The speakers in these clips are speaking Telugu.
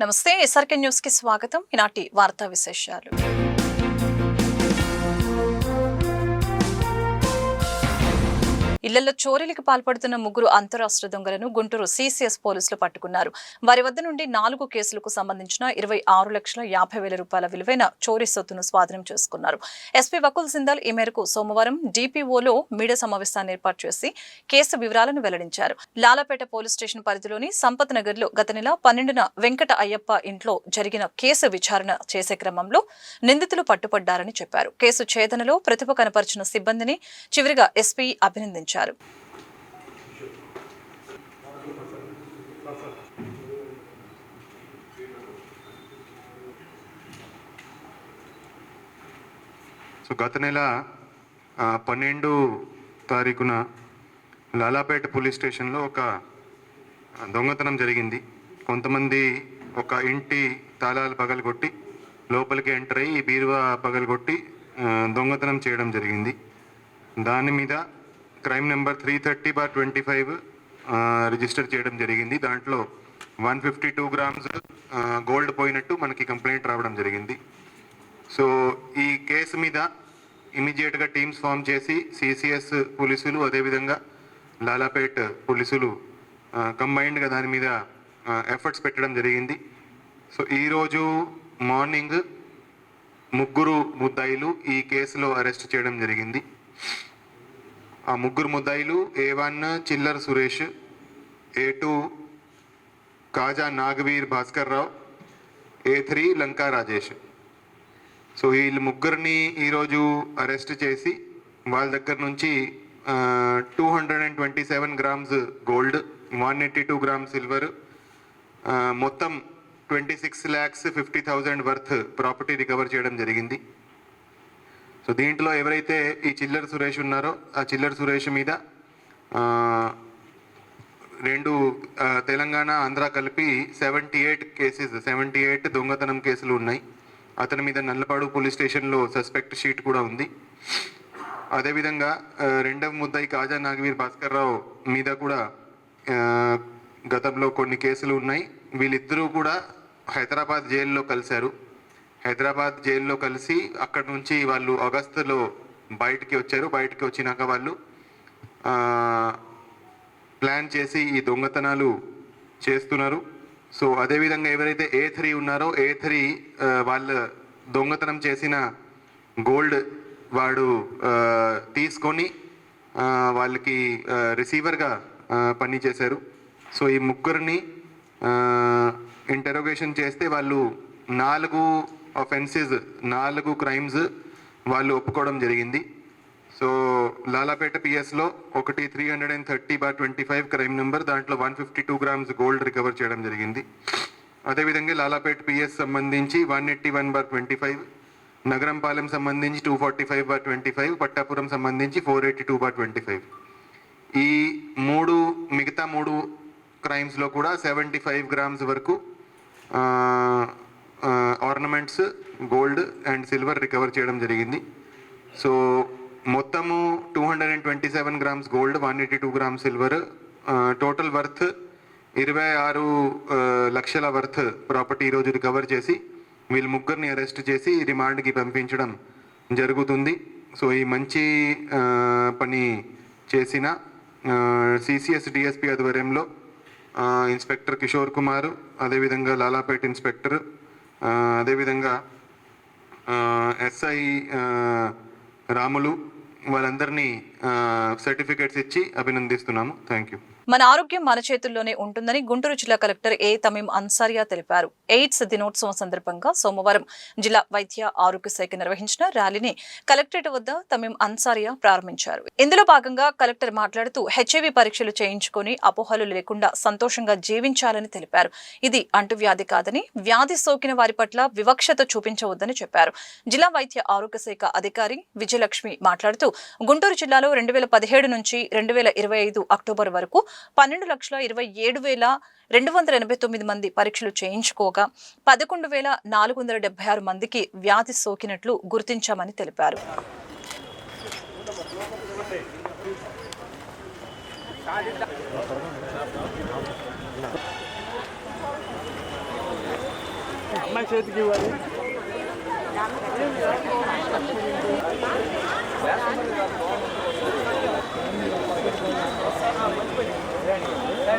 నమస్తే ఎస్ఆర్కే న్యూస్కి స్వాగతం. ఈనాటి వార్తా విశేషాలు. ఇళ్ళలో చోరీలకు పాల్పడుతున్న ముగ్గురు అంతరాష్ట్ర దొంగలను గుంటూరు సీసీఎస్ పోలీసులు పట్టుకున్నారు. వారి వద్ద నుండి నాలుగు కేసులకు సంబంధించిన ఇరవై ఆరు లక్షల యాభై వేల రూపాయల విలువైన చోరీ సొత్తును స్వాధీనం చేసుకున్నారు. ఎస్పీ వకుల్ సిందాల్ ఈ మేరకు సోమవారం డిపిఓలో మీడియా సమావేశాన్ని ఏర్పాటు చేసి కేసు వివరాలను వెల్లడించారు. లాలపేట పోలీస్ స్టేషన్ పరిధిలోని సంపత్ నగర్లో గత నెల పన్నెండున వెంకట అయ్యప్ప ఇంట్లో జరిగిన కేసు విచారణ చేసే క్రమంలో నిందితులు పట్టుపడ్డారని చెప్పారు. కేసు ఛేదనలో ప్రతిభ కనపరిచిన సిబ్బందిని చివరిగా ఎస్పీ అభినందించారు. సో గత నెల పన్నెండు తారీఖున లాలాపేట పోలీస్ స్టేషన్లో ఒక దొంగతనం జరిగింది. కొంతమంది ఒక ఇంటి తాళాలు పగలగొట్టి లోపలికి ఎంటర్ అయ్యి బీరువా పగలగొట్టి దొంగతనం చేయడం జరిగింది. దాని మీద crime number three thirty bar twenty five register చేయడం జరిగింది. దాంట్లో one fifty two grams gold పోయినట్టు మనకి కంప్లైంట్ రావడం జరిగింది. సో ఈ కేసు మీద ఇమీడియట్గా టీమ్స్ ఫామ్ చేసి సిసిఎస్ పోలీసులు అదేవిధంగా లాలాపేట్ పోలీసులు కంబైన్డ్గా దాని మీద ఎఫర్ట్స్ పెట్టడం జరిగింది. సో ఈరోజు మార్నింగ్ ముగ్గురు ముద్దాయిలు ఈ కేసులో అరెస్ట్ చేయడం జరిగింది. ఆ ముగ్గురు ముద్దాయిలు A one Chillar Suresh A two Kaja Nagaveer Bhaskar Rao A three Lanka Rajesh. So వీళ్ళు ముగ్గురిని ఈరోజు అరెస్ట్ చేసి వాళ్ళ దగ్గర నుంచి two hundred and twenty seven grams gold one eighty two gram silver మొత్తం twenty six lakhs fifty thousand worth property recover చేయడం జరిగింది. సో దీంట్లో ఎవరైతే ఈ చిల్లర సురేష్ ఉన్నారో ఆ చిల్లర సురేష్ మీద రెండు తెలంగాణ ఆంధ్ర కలిపి seventy eight cases seventy eight దొంగతనం కేసులు ఉన్నాయి. అతని మీద నల్లపాడు పోలీస్ స్టేషన్లో సస్పెక్ట్ షీట్ కూడా ఉంది. అదేవిధంగా రెండవ ముద్దాయి కాజా నాగవీర్ భాస్కర్ రావు మీద కూడా గతంలో కొన్ని కేసులు ఉన్నాయి. వీళ్ళిద్దరూ కూడా హైదరాబాద్ జైల్లో కలిశారు. హైదరాబాద్ జైల్లో కలిసి అక్కడ నుంచి వాళ్ళు ఆగస్టులో బయటికి వచ్చారు. బయటికి వచ్చినాక వాళ్ళు ప్లాన్ చేసి ఈ దొంగతనాలు చేస్తున్నారు. సో అదేవిధంగా ఎవరైతే ఏ త్రీ ఉన్నారో ఏ త్రీ వాళ్ళ దొంగతనం చేసిన గోల్డ్ వాడు తీసుకొని వాళ్ళకి రిసీవర్గా పని చేశారు సో ఈ ముగ్గురిని ఇంటరోగేషన్ చేస్తే వాళ్ళు నాలుగు అఫెన్సెస్ నాలుగు క్రైమ్స్ వాళ్ళు ఒప్పుకోవడం జరిగింది. సో లాలాపేట పిఎస్లో ఒకటి three hundred and thirty bar twenty five crime number దాంట్లో one fifty two grams gold recover చేయడం జరిగింది. అదేవిధంగా లాలాపేట పిఎస్ సంబంధించి one eighty one bar twenty five Nagarampalem సంబంధించి two forty five bar twenty five Pattapuram సంబంధించి four eighty two bar twenty five ఈ మూడు మిగతా మూడు క్రైమ్స్లో కూడా సెవెంటీ ఫైవ్ గ్రామ్స్ వరకు ornaments gold and silver recover చేయడం జరిగింది. సో మొత్తము two hundred and twenty seven grams gold one eighty two grams silver total worth ఇరవై ఆరు లక్షల వర్త్ ప్రాపర్టీ ఈరోజు రికవర్ చేసి వీళ్ళు ముగ్గురిని అరెస్ట్ చేసి రిమాండ్కి పంపించడం జరుగుతుంది. సో ఈ మంచి పని చేసిన సిసిఎస్ డిఎస్పి ఆధ్వర్యంలో ఇన్స్పెక్టర్ కిషోర్ కుమార్ అదేవిధంగా లాలాపేట్ ఇన్స్పెక్టర్ అదేవిధంగా ఎస్ఐ రాములు వాళ్ళందరినీ సర్టిఫికేట్స్ ఇచ్చి అభినందిస్తున్నాము. థ్యాంక్ యూ మన ఆరోగ్యం మన చేతుల్లోనే ఉంటుందని గుంటూరు జిల్లా కలెక్టర్ ఏ తమీం అన్సారియా తెలిపారు. ఎయిడ్స్ దినోత్సవం సందర్భంగా సోమవారం జిల్లా వైద్య ఆరోగ్య శాఖ నిర్వహించిన ర్యాలీని కలెక్టరేట్ వద్ద తమీం అన్సారియా ప్రారంభించారు. ఇందులో భాగంగా కలెక్టర్ మాట్లాడుతూ హెచ్ఐవి పరీక్షలు చేయించుకొని అపోహలు లేకుండా సంతోషంగా జీవించాలని తెలిపారు. ఇది అంటువ్యాధి కాదని వ్యాధి సోకిన వారి పట్ల వివక్షత చూపించవద్దని చెప్పారు. జిల్లా వైద్య ఆరోగ్య శాఖ అధికారి విజయలక్ష్మి మాట్లాడుతూ గుంటూరు జిల్లాలో రెండు వేల పదిహేడు నుంచి రెండు వేల ఇరవై ఐదు అక్టోబర్ వరకు పన్నెండు లక్షల ఇరవై ఏడు వేల రెండు వందల ఎనభై తొమ్మిది మంది పరీక్షలు చేయించుకోగా పదకొండు వేల నాలుగు వందల డెబ్బై ఆరు మందికి వ్యాధి సోకినట్లు గుర్తించామని తెలిపారు. అమ్మాయి చేతికి ఇవ్వాలి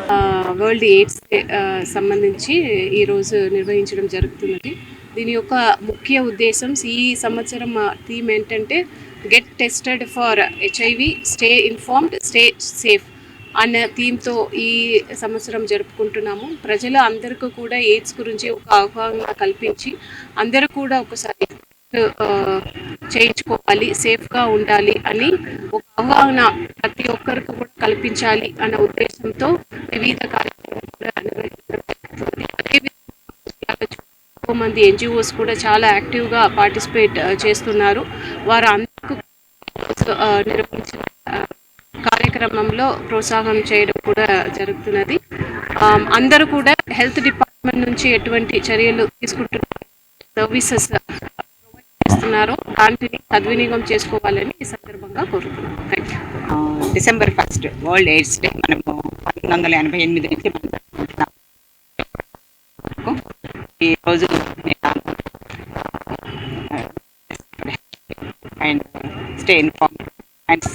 ఆ, వరల్డ్ ఎయిడ్స్ డే సంబంధించి ఈరోజు నిర్వహించడం జరుగుతున్నది. దీని యొక్క ముఖ్య ఉద్దేశం ఈ సంవత్సరం థీమ్ ఏంటంటే get tested for HIV stay informed stay safe అన్న థీమ్తో ఈ సంవత్సరం జరుపుకుంటున్నాము. ప్రజలు అందరికీ కూడా ఎయిడ్స్ గురించి ఒక అవగాహన కల్పించి అందరూ కూడా ఒకసారి చేయించుకోవాలి సేఫ్గా ఉండాలి అని ఒక అవగాహన ప్రతి ఒక్కరికి కూడా కల్పించాలి అన్న ఉద్దేశంతో వివిధ కార్యక్రమాలు కూడా అదేవిధంగా ఎక్కువ మంది ఎన్జిఓస్ కూడా చాలా యాక్టివ్గా పార్టిసిపేట్ చేస్తున్నారు. వారు అందరికీ నిర్వహించిన కార్యక్రమంలో ప్రోత్సాహం చేయడం కూడా జరుగుతున్నది. అందరూ కూడా హెల్త్ డిపార్ట్మెంట్ నుంచి ఎటువంటి చర్యలు తీసుకుంటున్నారు? సర్వీసెస్ చేస్తున్నారో. దానిని సద్వినియోగం చేసుకోవాలని ఈ సందర్భంగా కోరుతున్నాను thank you December first world AIDS day మనము పంతొమ్మిది వందల ఎనభై ఎనిమిది నుంచి ఈరోజు అండ్ స్టే ఇన్ఫార్మ్ అండ్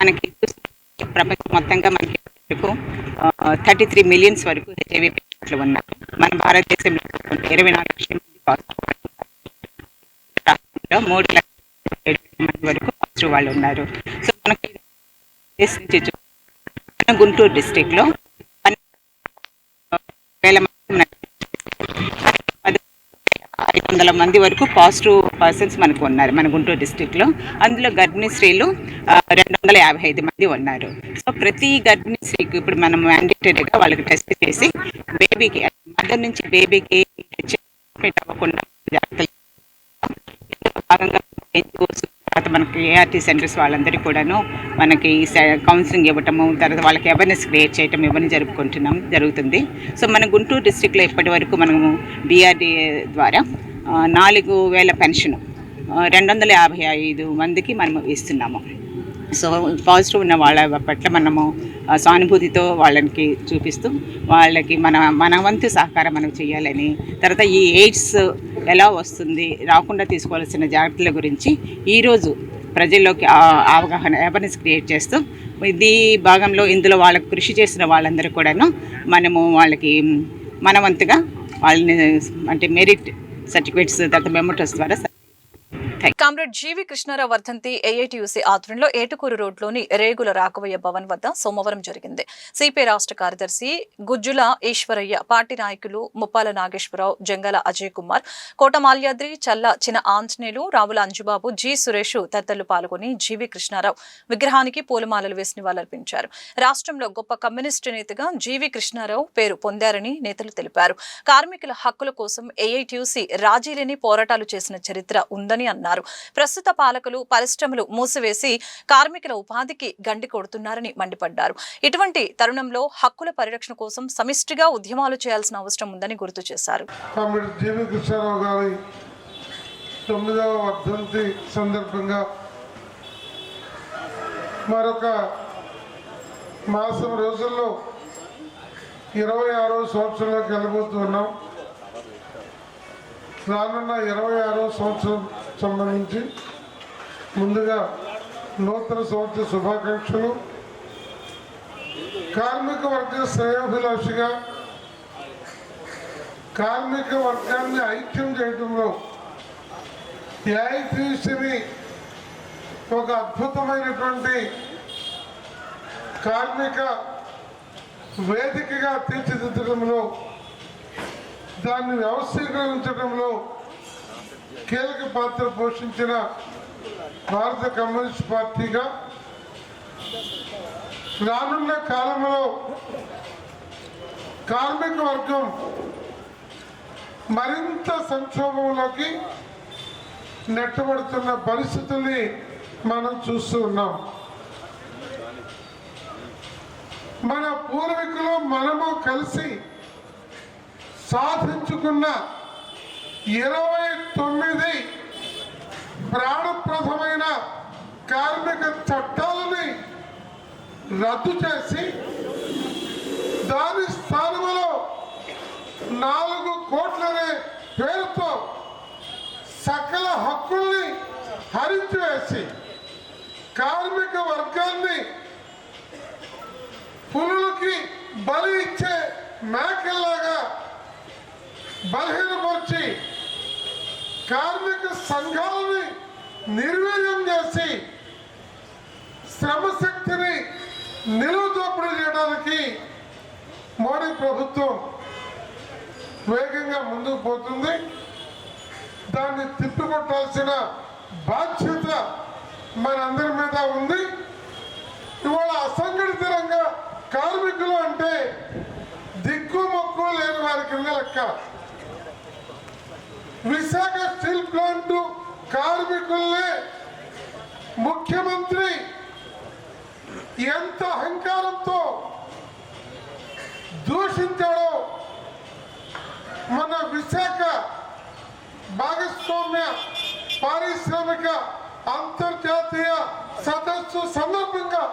మనకి ప్రపంచం మొత్తంగా మనకి థర్టీ త్రీ మిలియన్స్ వరకు హెచ్ఐవి పేషెంట్లు ఉన్నారు. మన భారతదేశంలో ఇరవై నాలుగు లక్షల మూడు లక్షల ఏడు మంది వరకు పాజిటివ్ వాళ్ళు ఉన్నారు. సో మనకి మన గుంటూరు డిస్టిక్లో వేల ఐదు వందల మంది వరకు పాజిటివ్ పర్సన్స్ మనకు ఉన్నారు మన గుంటూరు డిస్టిక్లో అందులో గర్భిణీ స్త్రీలు రెండు వందల యాభై ఐదు మంది ఉన్నారు. సో ప్రతి గర్భిణీ స్త్రీకి ఇప్పుడు మనం మ్యాండేటరీగా వాళ్ళకి టెస్ట్ చేసి బేబీకి మదర్ నుంచి బేబీకి ట్రీట్మెంట్ అవ్వకుండా జాగ్రత్తలు భాగంగా తర్వాత మనకి ఏఆర్టీ సెంటర్స్ వాళ్ళందరికీ కూడాను మనకి కౌన్సిలింగ్ ఇవ్వటము తర్వాత వాళ్ళకి అవేర్నెస్ క్రియేట్ చేయటం ఇవన్నీ జరుపుకుంటున్నాం జరుగుతుంది. సో మన గుంటూరు డిస్టిక్లో ఇప్పటి వరకు మనము బీఆర్డీఏ ద్వారా నాలుగు వేల పెన్షన్ రెండు వందల యాభై ఐదు మందికి మనము ఇస్తున్నాము. సో పాజిటివ్ ఉన్న వాళ్ళ పట్ల మనము సానుభూతితో వాళ్ళకి చూపిస్తూ వాళ్ళకి మన మన వంతు సహకారం మనం చేయాలని తర్వాత ఈ ఎయిడ్స్ ఎలా వస్తుంది రాకుండా తీసుకోవాల్సిన జాగ్రత్తల గురించి ఈరోజు ప్రజల్లోకి అవగాహన అవేర్నెస్ క్రియేట్ చేస్తూ ఇది భాగంలో ఇందులో వాళ్ళకు కృషి చేసిన వాళ్ళందరూ కూడాను మనము వాళ్ళకి మనవంతుగా వాళ్ళని అంటే మెరిట్ సర్టిఫికేట్స్ తర్వాత మెమోటోస్ ద్వారా కామ్రేడ్ జీవి కృష్ణారావు వర్ధంతి ఏఐటియుసి ఆధ్వర్యంలో ఏటుకూరు రోడ్లోని రేగుల రాఘవయ్య భవన్ వద్ద సోమవారం జరిగింది. సిపిఐ రాష్ట్ర కార్యదర్శి గుజ్జుల ఈశ్వరయ్య పార్టీ నాయకులు ముప్పాల నాగేశ్వరరావు జంగల అజయ్ కుమార్ కోట మాల్యాద్రి చల్ల చిన ఆంజనేయులు రావుల అంజుబాబు జి సురేష్ తదితరులు పాల్గొని జీవి కృష్ణారావు విగ్రహానికి పూలమాలలు వేసి నివాళులర్పించారు. రాష్ట్రంలో గొప్ప కమ్యూనిస్టు నేతగా జీవి కృష్ణారావు పేరు పొందారని నేతలు తెలిపారు. కార్మికుల హక్కుల కోసం ఏఐటియుసి రాజీలేని పోరాటాలు చేసిన చరిత్ర ఉందని అన్నారు. ప్రస్తుత పాలకులు పరిశ్రమలు మూసివేసి కార్మికుల ఉపాధికి గండి కొడుతున్నారని మండిపడ్డారు. ఇటువంటి తరుణంలో హక్కుల పరిరక్షణ కోసం సమిష్టిగా ఉద్యమాలు చేయాల్సిన అవసరం ఉందని గుర్తు చేశారు. తొమ్మిదవ వర్ధంతి సందర్భంగా మరొక మాసం రోజుల్లో ఇరవై ఆరో సంవత్సరంలోకి వెళ్ళబోతున్నాం. రానున్న ఇరవై ఆరో సంవత్సరం సంబంధించి ముందుగా నూతన సంవత్సర శుభాకాంక్షలు. కార్మిక వర్గ శ్రేయోభిలాషిగా కార్మిక వర్గాన్ని ఐక్యం చేయడంలో ఏఐటీసీని ఒక అద్భుతమైనటువంటి కార్మిక వేదికగా తీర్చిదిద్దడంలో దాన్ని వ్యవస్థీకరించడంలో కీలక పాత్ర పోషించిన భారత కమ్యూనిస్ట్ పార్టీగా రానున్న కాలంలో కార్మిక వర్గం మరింత సంక్షోభంలోకి నెట్టబడుతున్న పరిస్థితుల్ని మనం చూస్తూ ఉన్నాం. మన పూర్వీకులు మనము కలిసి సాధించుకున్న ఇరవై తొమ్మిది ప్రాణప్రదమైన కార్మిక చట్టాలని రద్దు చేసి దాని స్థానంలో నాలుగు కోట్లనే పేరుతో సకల హక్కుల్ని హరించివేసి కార్మిక వర్గాన్ని పులులకి బలి ఇచ్చే మేకల్లాగా బలహీనపరిచి కార్మిక సంఘాలని నిర్వీర్యం చేసి శ్రమశక్తిని నిలువదోపిడీ చేయడానికి మోడీ ప్రభుత్వం వేగంగా ముందుకు పోతుంది. దాన్ని తిప్పికొట్టాల్సిన బాధ్యత మనందరి మీద ఉంది. ఇవాళ అసంఘటిత రంగ కార్మికులు అంటే దిక్కు మొక్కు లేని వారి కింద లెక్క. విశాఖ స్టీల్ ప్లాంట్ కార్మికుల్ని ముఖ్యమంత్రి ఎంత అహంకారంతో దూషించాడో మన విశాఖ భాగస్వామ్య పారిశ్రామిక అంతర్జాతీయ సదస్సు సందర్భంగా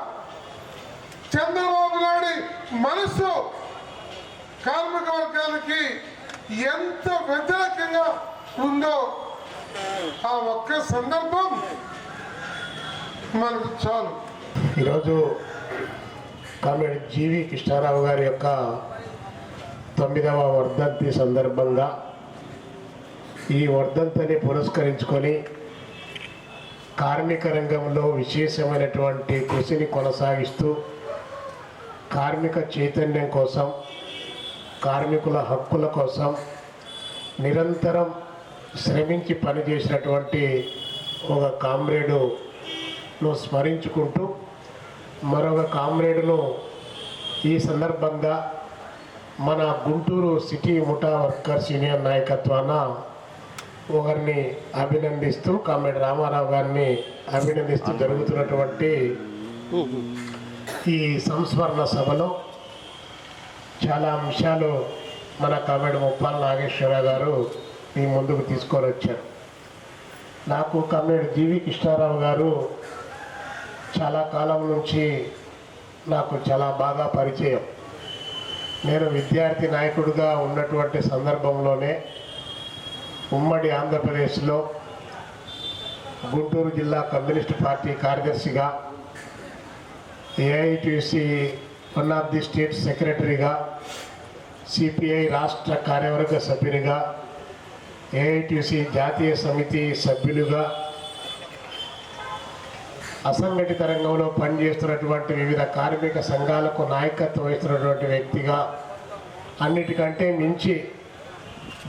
చంద్రబాబు నాయుడు మనసు కార్మిక వర్గాలకి ఎంత వ్యతిరేకంగా ఉందో ఆ ఒక్క సందర్భం మనకు చాలు. ఈరోజు కామెడీ జీవి కృష్ణారావు గారి యొక్క తొమ్మిదవ వర్ధంతి సందర్భంగా ఈ వర్ధంతిని పురస్కరించుకొని కార్మిక రంగంలో విశేషమైనటువంటి కృషిని కొనసాగిస్తూ కార్మిక చైతన్యం కోసం కార్మికుల హక్కుల కోసం నిరంతరం శ్రమించి పనిచేసినటువంటి ఒక కామ్రేడును స్మరించుకుంటూ మరొక కామ్రేడును ఈ సందర్భంగా మన గుంటూరు సిటీ ముఠా వర్కర్ సీనియర్ నాయకత్వాన ఒకరిని అభినందిస్తూ కామ్రేడ్ రామారావు గారిని అభినందిస్తూ జరుగుతున్నటువంటి ఈ సంస్మరణ సభలో చాలా అంశాలు మన కామ్రేడ్ ముప్పాల నాగేశ్వరరావు గారు మీ ముందుకు తీసుకొని వచ్చారు నాకు కమ్రేడ్ జీవి కృష్ణారావు గారు చాలా కాలం నుంచి నాకు చాలా బాగా పరిచయం. నేను విద్యార్థి నాయకుడిగా ఉన్నటువంటి సందర్భంలోనే ఉమ్మడి ఆంధ్రప్రదేశ్లో గుంటూరు జిల్లా కమ్యూనిస్ట్ పార్టీ కార్యదర్శిగా AITC one of the state సెక్రటరీగా సిపిఐ రాష్ట్ర కార్యవర్గ సభ్యునిగా ఏఐటిసి జాతీయ సమితి సభ్యులుగా అసంఘటిత రంగంలో పనిచేస్తున్నటువంటి వివిధ కార్మిక సంఘాలకు నాయకత్వం వహిస్తున్నటువంటి వ్యక్తిగా అన్నిటికంటే మించి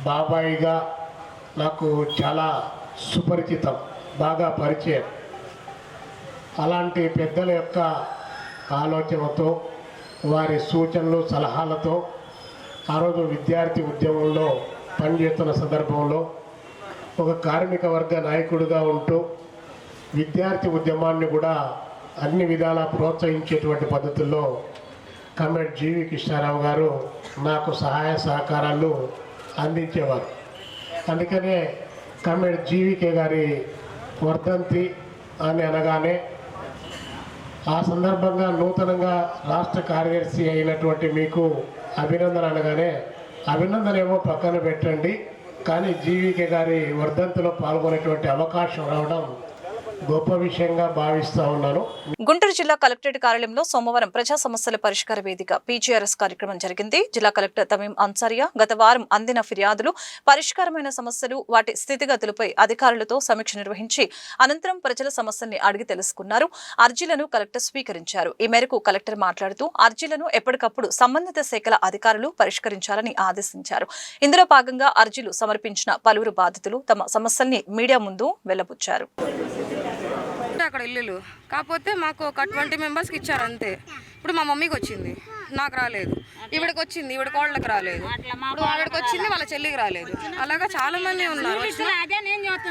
బాబాయిగా నాకు చాలా సుపరిచితం బాగా పరిచయం. అలాంటి పెద్దల యొక్క ఆలోచనతో వారి సూచనలు సలహాలతో ఆ రోజు విద్యార్థి ఉద్యమంలో పనిచేస్తున్న సందర్భంలో ఒక కార్మిక వర్గ నాయకుడిగా ఉంటూ విద్యార్థి ఉద్యమాన్ని కూడా అన్ని విధాలా ప్రోత్సహించేటువంటి పద్ధతుల్లో కమ్రేడ్ జీవి కృష్ణారావు గారు నాకు సహాయ సహకారాలు అందించేవారు. అందుకనే కమ్రేడ్ జీవికే గారి వర్ధంతి అని అనగానే ఆ సందర్భంగా నూతనంగా రాష్ట్ర కార్యదర్శి అయినటువంటి మీకు అభినందన అనగానే అభినందన ఏమో పక్కన పెట్టండి. కానీ జీవికే గారి వర్ధంతిలో పాల్గొనేటువంటి అవకాశం రావడం గొప్ప విషయంగా భావిస్తా ఉన్నాను. గుంటూరు జిల్లా కలెక్టరేట్ కార్యాలయంలో సోమవారం ప్రజా సమస్యల పరిష్కార వేదిక పీజీఆర్ఎస్ కార్యక్రమం జరిగింది. జిల్లా కలెక్టర్ తమీం అన్సారియా గత వారం అందిన ఫిర్యాదులు పరిష్కారమైన సమస్యలు వాటి స్థితిగతులపై అధికారులతో సమీక్ష నిర్వహించి అనంతరం ప్రజల సమస్యల్ని అడిగి తెలుసుకున్నారు. అర్జీలను కలెక్టర్ స్వీకరించారు. ఈ మేరకు కలెక్టర్ మాట్లాడుతూ అర్జీలను ఎప్పటికప్పుడు సంబంధిత శాఖల అధికారులు పరిష్కరించాలని ఆదేశించారు. ఇందులో భాగంగా అర్జీలు సమర్పించిన పలువురు బాధితులు తమ సమస్యల్ని మీడియా ముందు వెల్లబుచ్చారు అక్కడ ఇల్లులు. కాకపోతే మాకు ఒక ట్వంటీ మెంబర్స్కి ఇచ్చారు అంతే. ఇప్పుడు మా మమ్మీకి వచ్చింది. నాకు రాలేదు. ఈవిడకి వచ్చింది. ఈవిడ కోళ్ళకి రాలేదు. ఇప్పుడు ఆవిడకి వచ్చింది వాళ్ళ చెల్లికి రాలేదు. అలాగా చాలా మంది ఉన్నారు.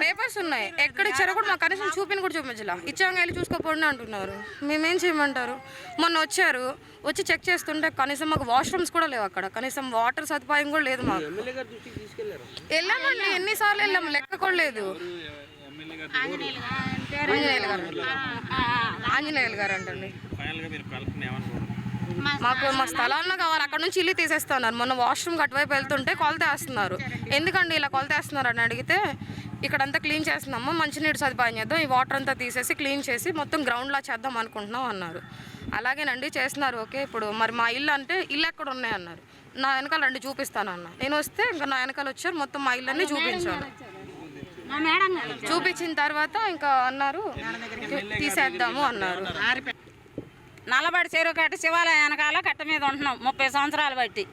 పేపర్స్ ఉన్నాయి. ఎక్కడ ఇచ్చారో కూడా మాకు కనీసం చూపిని కూడా చూపించాల. ఇచ్చాక వెళ్ళి చూసుకోపోండి అంటున్నారు. మేమేం చేయమంటారు? మొన్న వచ్చారు. వచ్చి చెక్ చేస్తుంటే కనీసం మాకు వాష్రూమ్స్ కూడా లేవు అక్కడ. కనీసం వాటర్ సదుపాయం కూడా లేదు మాకు. వెళ్ళామండి. ఎన్నిసార్లు వెళ్ళాము. లెక్క కూడా లేదు. ఆంజనేయులు గారు. ఆంజనేయులు గారు అంటండి. మాకు మా స్థలాల్లో కావాలి. అక్కడ నుంచి ఇల్లు తీసేస్తున్నారు. మొన్న వాష్రూమ్ అటువైపు వెళ్తుంటే కొలత వేస్తున్నారు. ఎందుకండి ఇలా కొలత వేస్తున్నారు అని అడిగితే ఇక్కడంతా క్లీన్ చేస్తున్నాము. మంచినీటి సదుపాయం చేద్దాం. ఈ వాటర్ అంతా తీసేసి క్లీన్ చేసి మొత్తం గ్రౌండ్లా చేద్దాం అనుకుంటున్నాం అన్నారు. అలాగేనండి చేస్తున్నారు. ఓకే ఇప్పుడు మరి మా ఇల్లు అంటే ఇల్లు ఎక్కడ ఉన్నాయి అన్నారు. నా వెనకాల రండి చూపిస్తాను అన్న. నేను వస్తే ఇంకా నా వెనకాల వచ్చారు. మొత్తం మా ఇల్లు అన్నీ చూపించారు. చూపించిన తర్వాత ఇంకా అన్నారు తీసేద్దాము అన్నారు. నల్లబడి చెరువు కట్ట శివాలయం వెనకాల కట్ట మీద ఉంటున్నాం ముప్పై సంవత్సరాలు బట్టి.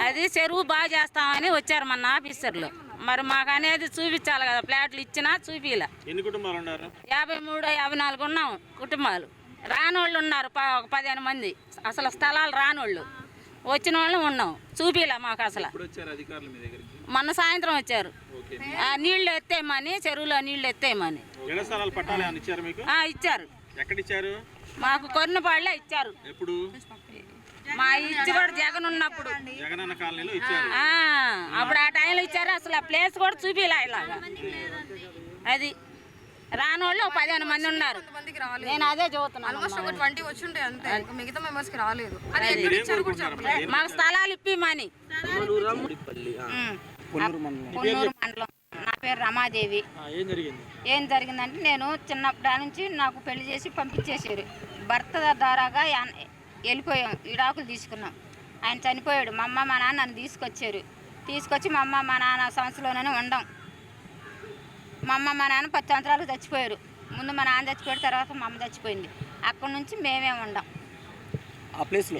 అది- చెరువు బాగా చేస్తామని వచ్చారు మన ఆఫీసర్లు. మరి మాకు అనేది చూపించాలి కదా ప్లాట్లు ఇచ్చినా చూపిలా ఎన్ని కుటుంబాలు ఉన్నారు? యాభై మూడు యాభై నాలుగు ఉన్నాం కుటుంబాలు. రానోళ్ళు ఉన్నారు ప- ఒక పదిహేను మంది. అసలు స్థలాలు రానోళ్ళు. వచ్చిన వాళ్ళు ఉన్నాం. చూపిలా మాకు అసలు. మొన్న సాయంత్రం వచ్చారు. ఆ, నీళ్ళు ఎత్తేయమని చెరువులో నీళ్ళు ఎత్తేయమని. ఇచ్చారు మీకు? ఆ, ఇచ్చారు. ఎక్కడ ఇచ్చారు మాకు కొన్నిపాళ్ళే ఇచ్చారు. ఎప్పుడు? మా ఇచ్చి కూడా జగన్ ఉన్నప్పుడు. అప్పుడు ఆ టైంలో ఇచ్చారు. అసలు ఆ ప్లేస్ కూడా చూపిలా ఇలాగా. అది రానోళ్ళు ఒక పదిహేను మంది ఉన్నారు. నేను అదే చదువుతున్నాను మిగతా మెంబర్స్కి రాలేదు. మాకు స్థలాలు ఇప్పిమని. పొన్నూరు మండలం. నా పేరు రమాదేవి. ఏం జరిగింది? ఏం జరిగిందంటే నేను చిన్నప్పటి నుంచి నాకు పెళ్ళి చేసి పంపించేసారు భర్త ద్వారాగా వెళ్ళిపోయాం. విడాకులు తీసుకున్నాం. ఆయన చనిపోయాడు. మా అమ్మ మా నాన్న నన్ను తీసుకొచ్చారు. తీసుకొచ్చి మా అమ్మ మా నాన్న సంవత్సరంలోనే ఉండం. మా అమ్మ మా నాన్న పది సంవత్సరాలు చచ్చిపోయారు. ముందు మా నాన్న చచ్చిపోయిన తర్వాత మా అమ్మ చచ్చిపోయింది. అక్కడి నుంచి మేమే ఉండం. ఆ ప్లేస్లో?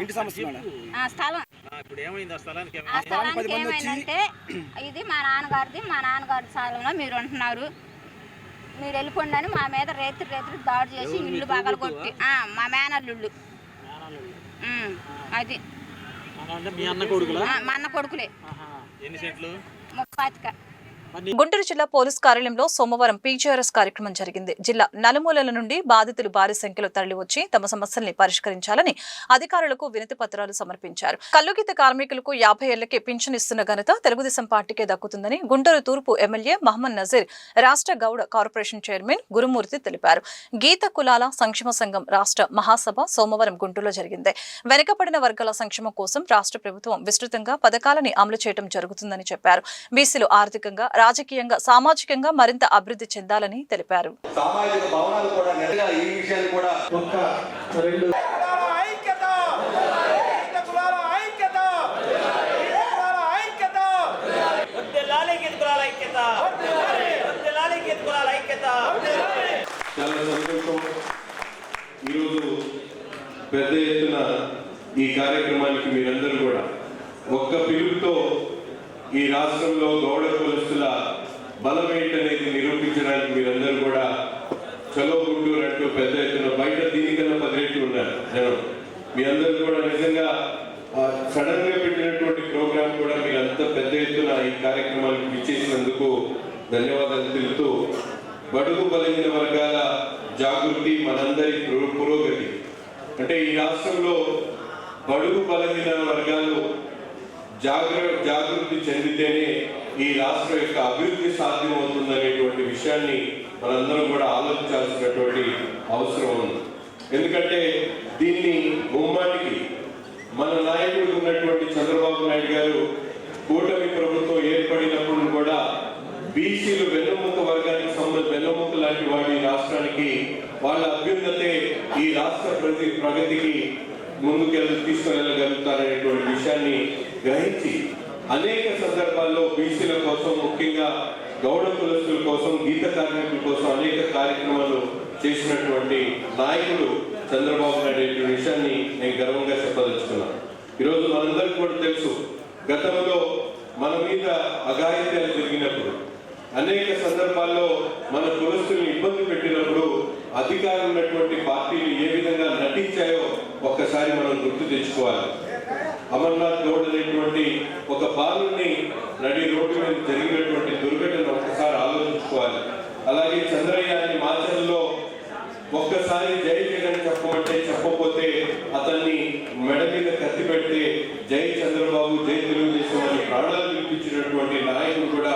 ఇంటి సమస్య ఆ స్థలం. ఆ, ఇప్పుడు ఏమైంది ఆ స్థలానికి? ఆ స్థలానికి ఏమైందంటే ఇది మా నాన్నగారిది మా నాన్నగారి స్థలంలో మీరు ఉంటున్నారు. మీరు వెళ్ళిపోండి అని మా మీద రేత్రి రేత్రి దాడి చేసి ఇల్లు బాగా కొట్టి ఆ, మా మేనల్లుళ్ళు. ఉమ్, అది. అంటే మీ అన్న కొడుకులా? మా అన్న ముప్పాతిక గుంటూరు జిల్లా పోలీస్ కార్యాలయంలో సోమవారం పీజీఆర్ఎస్ కార్యక్రమం జరిగింది. జిల్లా నలుమూలల నుండి బాధితులు భారీ సంఖ్యలో తరలివచ్చి తమ సమస్యల్ని పరిష్కరించాలని అధికారులకు వినతి పత్రాలు సమర్పించారు. కల్లుగీత కార్మికులకు యాభై ఏళ్ళకే పింఛన్ ఇస్తున్న ఘనత తెలుగుదేశం పార్టీకే దక్కుతుందని గుంటూరు తూర్పు ఎమ్మెల్యే మహమ్మద్ నజీర్ రాష్ట్ర గౌడ కార్పొరేషన్ చైర్మన్ గురుమూర్తి తెలిపారు. గీత కులాల సంక్షేమ సంఘం రాష్ట్ర మహాసభ సోమవారం గుంటూరులో జరిగింది. వెనుకబడిన వర్గాల సంక్షేమం కోసం రాష్ట్ర ప్రభుత్వం విస్తృతంగా పథకాలని అమలు చేయడం జరుగుతుందని చెప్పారు. బీసీలు ఆర్థికంగా రాజకీయంగా సామాజికంగా మరింత అభివృద్ధి చెందాలని తెలిపారు. సామాజిక భవనాలు కూడా నెలగా ఈ విషయాన్ని కూడా ఒక్క రెండు చాలా సంతోషం. ఈరోజు పెద్ద ఎత్తున ఈ కార్యక్రమానికి మీరందరూ కూడా ఒక్క పిలుపుతో ఈ రాష్ట్రంలో గౌడ పోలీసుల బలం ఏంటనేది నిరూపించడానికి మీరందరూ కూడా చలో గుంటూరు అంటూ పెద్ద ఎత్తున బయట దీనికన్నా పది రెట్లు ఉన్నారు జనం. మీ అందరూ కూడా నిజంగా సడన్గా పెట్టినటువంటి ప్రోగ్రామ్ కూడా మీరు అంత పెద్ద ఎత్తున ఈ కార్యక్రమానికి ఇచ్చేసినందుకు ధన్యవాదాలు తెలుపుతూ బడుగు బలహీన వర్గాల జాగృతి మనందరి పురోగతి. అంటే ఈ రాష్ట్రంలో బడుగు బలహీన వర్గాలు జాగ్ర జాగృతి చెందితేనే ఈ రాష్ట్రం యొక్క అభివృద్ధి సాధ్యమవుతుందనేటువంటి విషయాన్ని మనందరం కూడా ఆలోచించాల్సినటువంటి అవసరం ఉంది. ఎందుకంటే దీన్ని ముమ్మాటికి మన నాయకుడు ఉన్నటువంటి చంద్రబాబు నాయుడు గారు కూటమి ప్రభుత్వం ఏర్పడినప్పుడు కూడా బీసీలు వెన్నెముక వర్గానికి సంబంధించి వెన్నెముక లాంటి వాడి రాష్ట్రానికి. వాళ్ళ అభ్యున్నతే ఈ రాష్ట్ర ప్రతి ప్రగతికి ముందుకెళ్ళి తీసుకెళ్ళగలుగుతారనేటువంటి విషయాన్ని గ్రహించి అనేక సందర్భాల్లో బీసీల కోసం ముఖ్యంగా గౌడ కులస్తుల కోసం గీత కార్మికుల కోసం అనేక కార్యక్రమాలు చేసినటువంటి నాయకుడు చంద్రబాబు నాయుడు అనే విషయాన్ని నేను గర్వంగా చెప్పదలుచుకున్నాను. ఈరోజు మనందరికీ కూడా తెలుసు గతంలో మన మీద అఘాయిత్యాలు జరిగినప్పుడు అనేక సందర్భాల్లో మన కులస్తుల్ని ఇబ్బంది పెట్టినప్పుడు అధికారం ఉన్నటువంటి పార్టీలు ఏ విధంగా నటించాయో ఒక్కసారి మనం గుర్తు తెచ్చుకోవాలి. అమర్నాథ్ గౌడ్ అనేటువంటి ఒక బాలుని నడి రోడ్డు మీద జరిగినటువంటి దుర్ఘటన ఒక్కసారి ఆలోచించుకోవాలి. అలాగే చంద్రయ్య అని మాచల్లో ఒక్కసారి జై జగన్ చెప్పమంటే చెప్పకపోతే అతన్ని మెడ మీద కత్తి పెడితే జై చంద్రబాబు జై తెలుగుదేశం అని ప్రాణాలు పిలిపించినటువంటి నాయకుడు కూడా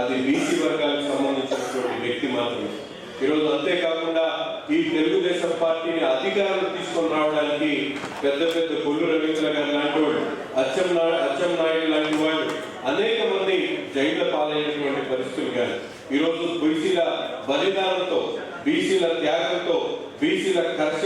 అది బీసీ వర్గాలకు సంబంధించినటువంటి వ్యక్తి మాత్రమే. ఈరోజు అంతేకాకుండా ఈ తెలుగుదేశం పార్టీని అధికారం తీసుకొని రావడానికి పెద్ద పెద్ద కొల్లు రవీంద్ర గారు లాంటి వాళ్ళు అచ్చం అచ్చం నాయుడు లాంటి వాళ్ళు అనేక మంది జైళ్ళ పాలైనటువంటి పరిస్థితులు కాదు. ఈరోజు బీసీల బలిదానంతో బీసీల త్యాగంతో బీసీల కష్ట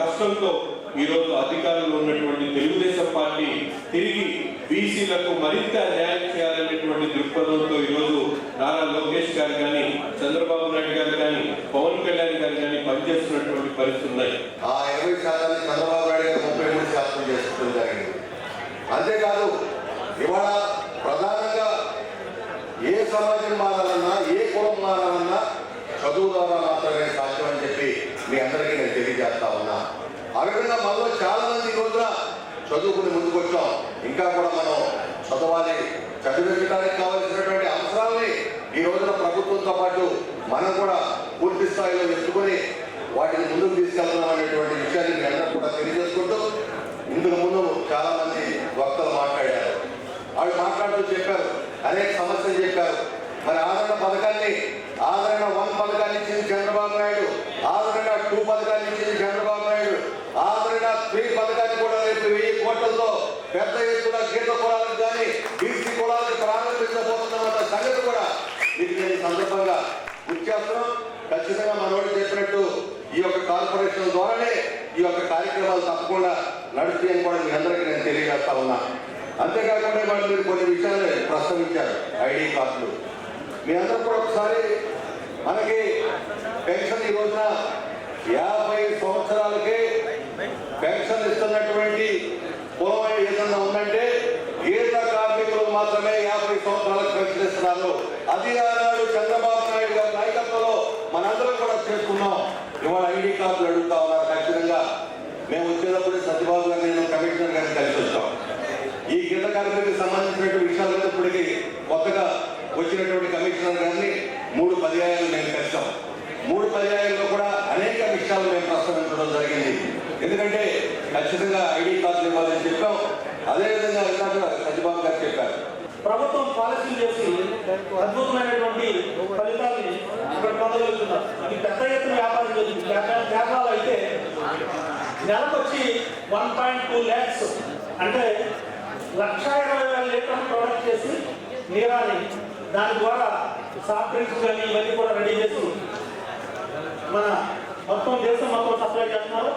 కష్టంతో ఈరోజు అధికారంలో ఉన్నటువంటి తెలుగుదేశం పార్టీ తిరిగి బీసీలకు మరింత న్యాయం చేయాలనేటువంటి దృక్పథం ఈరోజు నారా లోకేష్ గారు కానీ చంద్రబాబు నాయుడు గారు కానీ పవన్ కళ్యాణ్ గారు కానీ పనిచేస్తున్నటువంటి పరిస్థితి ఉన్నాయి. ఆ ఇరవై శాతాన్ని చంద్రబాబు నాయుడు గారు ముప్పై మూడు శాతం చేసుకోవడం జరిగింది. అంతేకాదు ఇవాళ ప్రధానంగా ఏ సమాజం మారాలన్నా ఏ కులం మారాలన్నా చదువు ద్వారా మాత్రమే సాధ్యం అని చెప్పి మీ అందరికీ నేను తెలియజేస్తా ఉన్నా. ఆ విధంగా మనలో చాలా మంది రోజున చదువుకుని ముందుకు వచ్చాం ఇంకా కూడా మనం చదవాలి. చదివించడానికి కావాల్సినటువంటి అవసరాలని ఈ రోజున ప్రభుత్వంతో పాటు మనం కూడా పూర్తి స్థాయిలో ఎత్తుకొని వాటిని ముందుకు తీసుకెళ్తున్నాం అనేటువంటి విషయాన్ని మీ అందరూ కూడా తెలియజేసుకుంటూ ఇందుకు ముందు చాలా మంది వక్తలు మాట్లాడారు. వాళ్ళు మాట్లాడుతూ చెప్పారు అనేక సమస్యలు చెప్పారు. మరి ఆదరణ పథకాన్ని ఆదరణ వన్ పథకాన్ని ఇచ్చింది చంద్రబాబు నాయుడు ఆదరణ టూ పథకాన్ని ఇచ్చింది చంద్రబాబు నాయుడు ఆదరణ త్రీ పథకాన్ని కూడా రేపు వెయ్యి కోట్లతో పెద్ద ఎత్తున గీత కులాలకు కానీ బీసీ కులాలకు ప్రారంభించబోతున్నన్న సంగతి కూడా మీకు నేను సందర్భంగా గుర్తు చేస్తున్నాం ఖచ్చితంగా మనోడి కార్పొరేషన్ ద్వారానే ఈ యొక్క కార్యక్రమాలు తప్పకుండా నడుస్తాయని కూడా మీ అందరికీ నేను తెలియజేస్తా ఉన్నా. అంతేకాకుండా వాళ్ళు మీరు కొన్ని విషయాలు ప్రస్తావించారు ఐడి కార్డులు. మీ అందరూ కూడా ఒకసారి మనకి పెన్షన్ ఈ రోజున యాభై సంవత్సరాలకే పెన్షన్ ఇస్తున్నటువంటి కులం ఏదన్నా ఉందంటే గీత కార్మికులు మాత్రమే యాభై సంవత్సరాలకు పెన్షన్ ఇస్తున్నారు? అది ఆనాడు చంద్రబాబు నాయుడు గారి నాయకత్వంలో మనందరం కూడా చేసుకున్నాం. ఇవాళ ఐడి కార్డులు అడుగుతా ఉన్నారు. ఖచ్చితంగా మేము వచ్చేటప్పుడు సత్యబాబు గారు నేను కమిషనర్ గారిని కలిసి వచ్చాం. ఈ గీత కార్మికులకు సంబంధించినటువంటి విషయాల మీద కొత్తగా వచ్చినటువంటి కమిషనర్ గారిని మూడు పర్యాయాలు మేము కలిసాం. మూడు పర్యాయాల్లో కూడా అనేక విషయాలు మేము ప్రస్తావించడం జరిగింది. ఎందుకంటే ఖచ్చితంగా ఐడి కార్డులు ఇవ్వాలని చెప్పాం. అదేవిధంగా ఇందాక సత్యబాబు గారు చెప్పారు. ప్రభుత్వం పాలసీలు చేసి అద్భుతమైనటువంటి ఫలితాలని ఇక్కడ పొందగలుగుతున్నారు. ఇది పెద్ద ఎత్తున వ్యాపారం జరుగుతుంది కేరళలో అయితే నెలకు వచ్చి వన్ పాయింట్ టూ ల్యాక్స్ అంటే లక్ష ఇరవై వేల లీటర్లు ప్రొడక్ట్ చేసి నీరాని దాని ద్వారా సాఫ్ట్ డ్రింక్స్ కానీ ఇవన్నీ కూడా రెడీ చేసి మన మొత్తం దేశం మొత్తం సప్లై చేస్తున్నారు.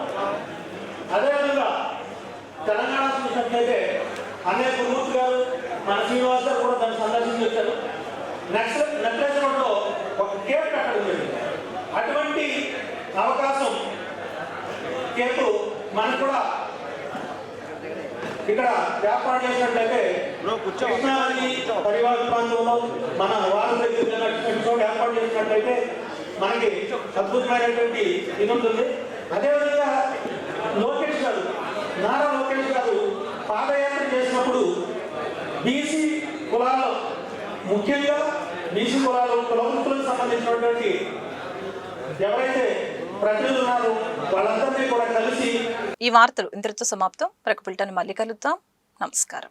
అదేవిధంగా తెలంగాణ చూసినట్లయితే అనేక మూర్తి గారు మన శ్రీనివాస్ గారు కూడా దాన్ని సందర్శించి వచ్చారు. రోడ్లో ఒక కేక్ పెట్టడం జరిగింది. అటువంటి అవకాశం కేకు మనకు కూడా ఇక్కడ ఏర్పాటు చేసినట్లయితే కృష్ణానది పరివార ప్రాంతంలో మన వారం దగ్గర ఏర్పాటు చేసినట్లయితే మనకి అద్భుతమైనటువంటి ఇది ఉంటుంది. అదేవిధంగా లోకేష్ గారు నారా లోకేష్ గారు పాదయాత్ర బీసీ కులాలు. ముఖ్యంగా బీసీ కులాలు కులవృత్తులకు సంబంధించినటువంటి ఎవరైతే ప్రతినిధులు ఉన్నారో వాళ్ళందరినీ కూడా కలిసి ఈ వార్తలు ఇంతటితో సమాప్తం. ప్రకపుల్టాన్ని మళ్ళీ కలుద్దాం. నమస్కారం.